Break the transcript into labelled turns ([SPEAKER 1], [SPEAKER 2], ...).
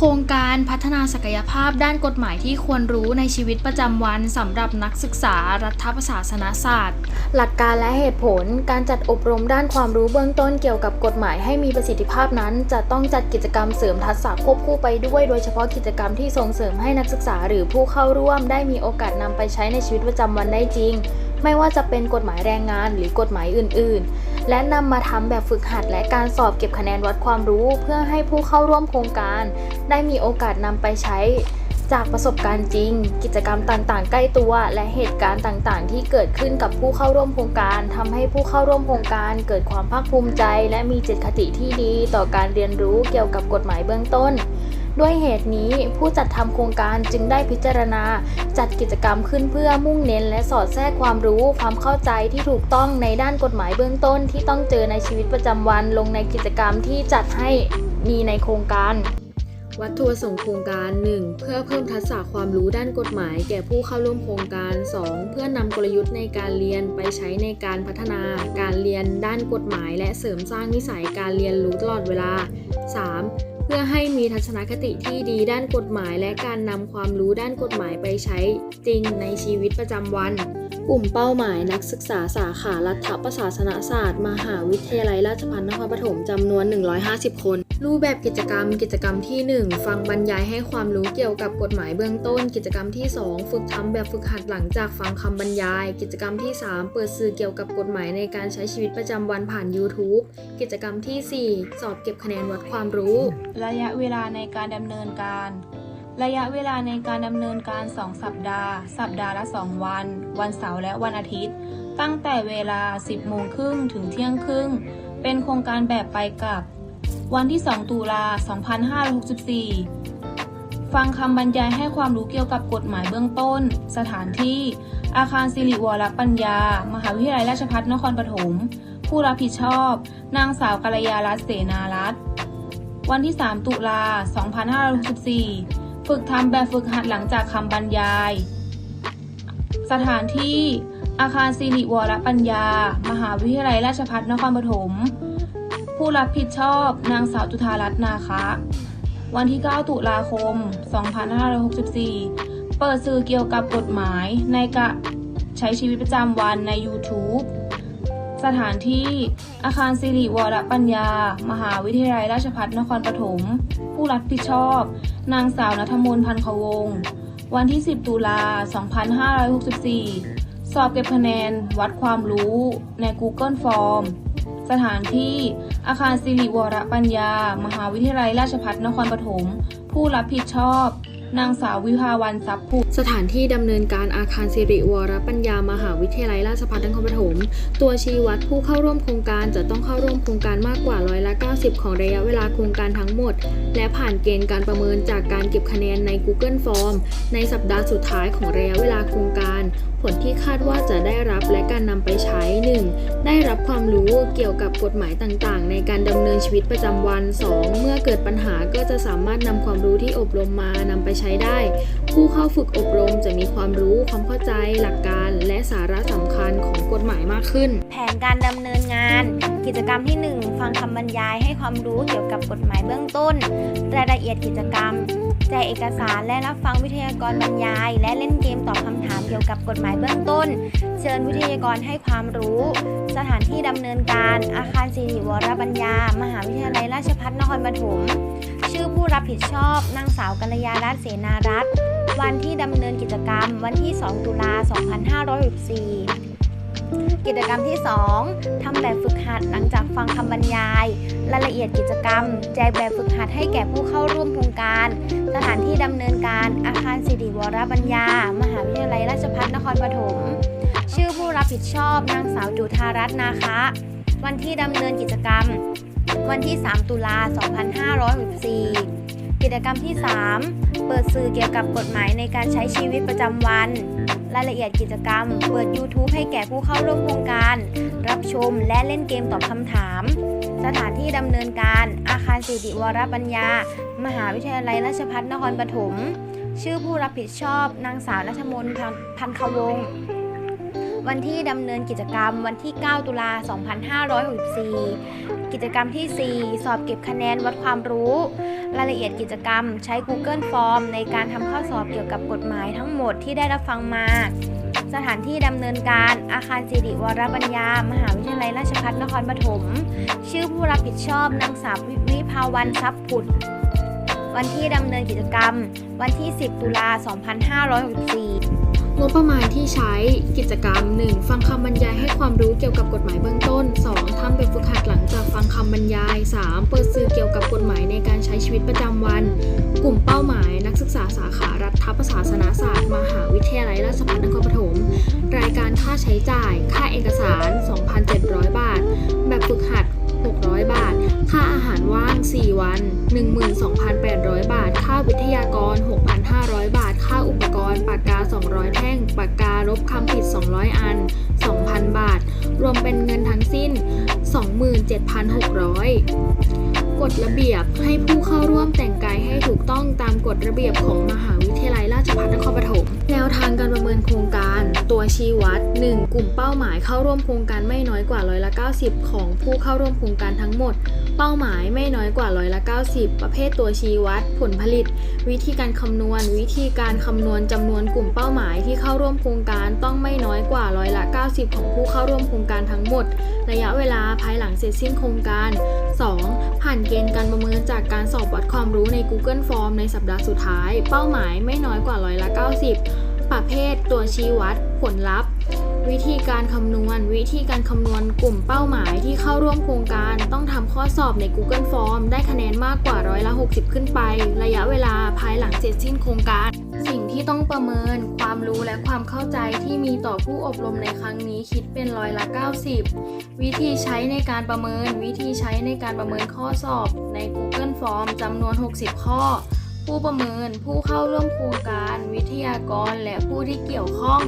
[SPEAKER 1] โครงการพัฒนาศักยภาพด้านกฎหมายที่ควรรู้ในชีวิตประจำวันสำหรับนักศึกษารัฐประศาสนศาสตร์ หลักการและเหตุผลการจัดอบรมด้านความรู้เบื้องต้นเกี่ยวกับกฎหมายให้มีประสิทธิภาพนั้น จะต้องจัดกิจกรรมเสริมทักษะควบคู่ไปด้วยโดยเฉพาะกิจกรรมที่ส่งเสริมให้นักศึกษาหรือผู้เข้าร่วม ได้มีโอกาสนำไปใช้ในชีวิตประจำวันได้จริง ไม่ว่าจะเป็นกฎหมายแรงงานหรือกฎหมายอื่น ๆ และนำมาทำแบบฝึกหัดและการสอบเก็บคะแนนวัดความรู้ เพื่อให้ผู้เข้าร่วมโครงการ ได้มีโอกาสนำไปใช้จากประสบการณ์จริง กิจกรรมต่างๆ ใกล้ตัว และเหตุการณ์ต่างๆ ที่เกิดขึ้นกับผู้เข้าร่วมโครงการทำให้ผู้เข้าร่วมโครงการ เกิดความภาคภูมิใจ และมีจิตคติที่ดีต่อการเรียนรู้เกี่ยวกับกฎหมายเบื้องต้น ด้วยเหตุนี้ผู้จัดทำโครงการจึงได้พิจารณา จัดกิจกรรมขึ้นเพื่อมุ่งเน้น และสอดแทรกความรู้ความเข้าใจที่ถูกต้องในด้านกฎหมายเบื้องต้นที่ต้องเจอในชีวิตประจำวันลงในกิจกรรมที่จัดให้มีในโครงการวัตถุประสงค์โครงการ 1. เพื่อเพิ่มทักษะความรู้ด้านกฎหมาย แก่ผู้เข้าร่วมโครงการ 2. เพื่อนำกลยุทธ์ในการเรียนไปใช้ในการพัฒนา การเรียนด้านกฎหมาย และเสริมสร้างนิสัยการเรียนรู้ตลอดเวลา 3. เพื่อให้มีทัศนคติที่ดีด้านกฎหมาย และการนำความรู้ด้านกฎหมายไปใช้จริงในชีวิตประจำวัน กลุ่มเป้าหมายนักศึกษาสาขารัฐประศาสนศาสตร์ มหาวิทยาลัยราชภัฏนครปฐมจำนวน 150 คน รูปแบบกิจกรรม กิจกรรมที่ 1 ฟังบรรยายให้ความรู้เกี่ยวกับกฎหมายเบื้องต้น กิจกรรมที่ 2 ฝึกทำแบบฝึกหัดหลังจากฟังคำบรรยาย กิจกรรมที่ 3 เปิดสื่อเกี่ยวกับกฎหมายในการใช้ชีวิตประจำวันผ่าน YouTube กิจกรรมทีสี่4 สอบเก็บคะแนนวัดความรู้
[SPEAKER 2] ระยะเวลาในการดำเนินการ ระยะเวลาในการดำเนินการ 2 สัปดาห์ สัปดาห์ละ 2 วัน วันเสาร์และวันอาทิตย์ ตั้งแต่เวลา 10โมงครึ่งถึงเที่ยงครึ่ง เป็นโครงการแบบไปกลับ วันที่ 2 ตุลา 2564 ฟังคำบรรยายให้ความรู้เกี่ยวกับกฎหมายเบื้องต้น สถานที่ อาคารสิริวรปัญญา มหาวิทยาลัยราชภัฏนครปฐม ผู้รับผิดชอบ นางสาวกัลยารัตน์เสนารัตน์ วันที่ 3 ตุลา 2564 ฝึกทำแบบฝึกหัดหลังจากคำบรรยาย สถานที่อาคารสิริวรปัญญา มหาวิทยาลัยราชภัฏนครปฐม ผู้รับผิดชอบนางสาวจุธารัตน์นาคะ วันที่ 9 ตุลาคม 2564 เปิดสื่อเกี่ยวกับกฎหมายในการใช้ชีวิตประจำวันใน YouTube สถานที่อาคารสิริวรปัญญา มหาวิทยาลัยราชภัฏนครปฐม ผู้รับผิดชอบ นางสาวนัทมนพันควง วันที่ 10 ตุลา 2564 สอบเก็บคะแนน วัดความรู้ใน Google Form สถานที่อาคารสิริวรปัญญา มหาวิทยาลัยราชภัฏนครปฐม ผู้รับผิดชอบ นางสาววิภาวันทรัพย์ผุ
[SPEAKER 1] สถานที่ดำเนินการอาคารสิริวรปัญญามหาวิทยาลัยราชภัฏนครปฐม ตัวชี้วัดผู้เข้าร่วมโครงการจะต้องเข้าร่วมโครงการมากกว่าร้อยละ 90 ของระยะเวลาโครงการทั้งหมด และผ่านเกณฑ์การประเมินจากการเก็บคะแนนใน Google Form ในสัปดาห์สุดท้ายของระยะเวลาโครงการ ผลที่คาดว่าจะได้รับและการนำไปใช้ 1. ได้รับความรู้เกี่ยวกับกฎหมายต่างๆ ในการดำเนินชีวิตประจำวัน 2. เมื่อเกิดปัญหาก็จะสามารถนำความรู้ที่อบรมมานำไปใช้ได้ ผู้เข้าฝึกอบรมจะมีความรู้ความเข้าใจ หลักการ และสาระสำคัญของกฎหมายมากขึ้น
[SPEAKER 3] แผนการดำเนินงาน กิจกรรมที่ 1 ฟังคำบรรยายให้ความรู้เกี่ยวกับกฎหมายเบื้องต้น รายละเอียดกิจกรรมแจกเอกสารและรับฟังวิทยากรบรรยาย และเล่นเกมตอบคำถามเกี่ยวกับกฎหมายเบื้องต้น เชิญวิทยากรให้ความรู้ สถานที่ดำเนินการอาคารสิริวรบัญญา มหาวิทยาลัยราชภัฏนครปฐมชื่อผู้รับผิดชอบนางสาวกัลยารัตน์เสนารัตน์วันที่ดำเนินกิจกรรม วันที่ 2 ตุลา 2564 กิจกรรมที่ 2ทำแบบฝึกหัดหลังจากฟังคำบรรยาย รายละเอียดกิจกรรม แจกแบบฝึกหัดให้แก่ผู้เข้าร่วมโครงการ สถานที่ดำเนินการอาคารสิริวรปัญญา มหาวิทยาลัยราชภัฏนครปฐม ชื่อผู้รับผิดชอบนางสาวจุธารัตน์นาคะ วันที่ดำเนินกิจกรรม วันที่ 3 ตุลา 2564กิจกรรมที่ 3 เปิดสื่อเกี่ยวกับกฎหมายในการใช้ชีวิตประจำวัน รายละเอียดกิจกรรม เปิด YouTube ให้แก่ผู้เข้าร่วมโครงการ รับชมและเล่นเกมตอบคำถาม สถานที่ดำเนินการ อาคารสิริวรปัญญา มหาวิทยาลัยราชภัฏนครปฐม ชื่อผู้รับผิดชอบ นางสาวนัชมนพันควงศ์ วันที่ดำเนินกิจกรรมวันที่ 9 ตุลา 2564 กิจกรรมที่ 4 สอบเก็บคะแนนวัดความรู้ รายละเอียดกิจกรรมใช้ Google Form ในการทำข้อสอบเกี่ยวกับกฎหมายทั้งหมดที่ได้รับฟังมา สถานที่ดำเนินการอาคารสิริวรปัญญา มหาวิทยาลัยราชภัฏนครปฐม ชื่อผู้รับผิดชอบนางสาววิภาวันทรัพย์ผุดวันที่ดำเนินกิจกรรม วันที่ 10 ตุลา 2564
[SPEAKER 1] งบประมาณที่ใช้กิจกรรม 1. ฟังคำบรรยายให้ความรู้เกี่ยวกับกฎหมายเบื้องต้น 2. ทำแบบฝึกหัดหลังจากฟังคำบรรยาย 3. เปิดสื่อเกี่ยวกับกฎหมายในการใช้ชีวิตประจำวัน กลุ่มเป้าหมายนักศึกษาสาขารัฐประศาสนศาสตร์ มหาวิทยาลัยราชภัฏนครปฐม รายการค่าใช้จ่าย ค่าเอกสาร 2,700 บาท แบบฝึกหัด 600 บาท ค่าอาหารว่าง 4 วัน 12,800 บาท ค่าวิทยากร6,500ากกา 200 แท่ง ปากกาลบคำผิด 200 อัน 2,000 บาท รวมเป็นเงินทั้งสิ้น 27,600 กฎระเบียบให้ผู้เข้าร่วมแต่งกายให้ถูกต้องตามกฎระเบียบของมหาวิทยาลัยราชภัฏนครปฐมแนวทางการประเมินโครงการ ตัวชี้วัด 1. กลุ่มเป้าหมายเข้าร่วมโครงการไม่น้อยกว่าร้อยละ90 ของผู้เข้าร่วมโครงการทั้งหมด เป้าหมายไม่น้อยกว่าร้อยละ90 ประเภทตัวชี้วัด ผลผลิต วิธีการคำนวณ วิธีการคำนวณจำนวนกลุ่มเป้าหมายที่เข้าร่วมโครงการต้องไม่น้อยกว่าร้อยละ90 ของผู้เข้าร่วมโครงการทั้งหมด ระยะเวลาภายหลังเสร็จสิ้นโครงการ 2. านเกณฑ์การประเมินจากการสอบวัดความรู้ใน Google Form ในสัปดาห์สุดท้าย เป้าหมายไม่น้อยกว่าร้อยละ90 ประเภทตัวชี้วัด ผลลัพธ์ วิธีการคำนวณ วิธีการคำนวณกลุ่มเป้าหมายที่เข้าร่วมโครงการ ต้องทำข้อสอบใน Google Form ได้คะแนนมากกว่าร้อยละ60 ขึ้นไป ระยะเวลาภายหลังเสร็จสิ้นโครงการ ที่ต้องประเมิน ความรู้และความเข้าใจที่มีต่อผู้อบรมในครั้งนี้คิดเป็นร้อยละ 90 วิธีใช้ในการประเมิน วิธีใช้ในการประเมินข้อสอบใน Google Form จำนวน 60 ข้อ ผู้ประเมิน ผู้เข้าร่วมโครงการ วิทยากร และผู้ที่เกี่ยวข้อง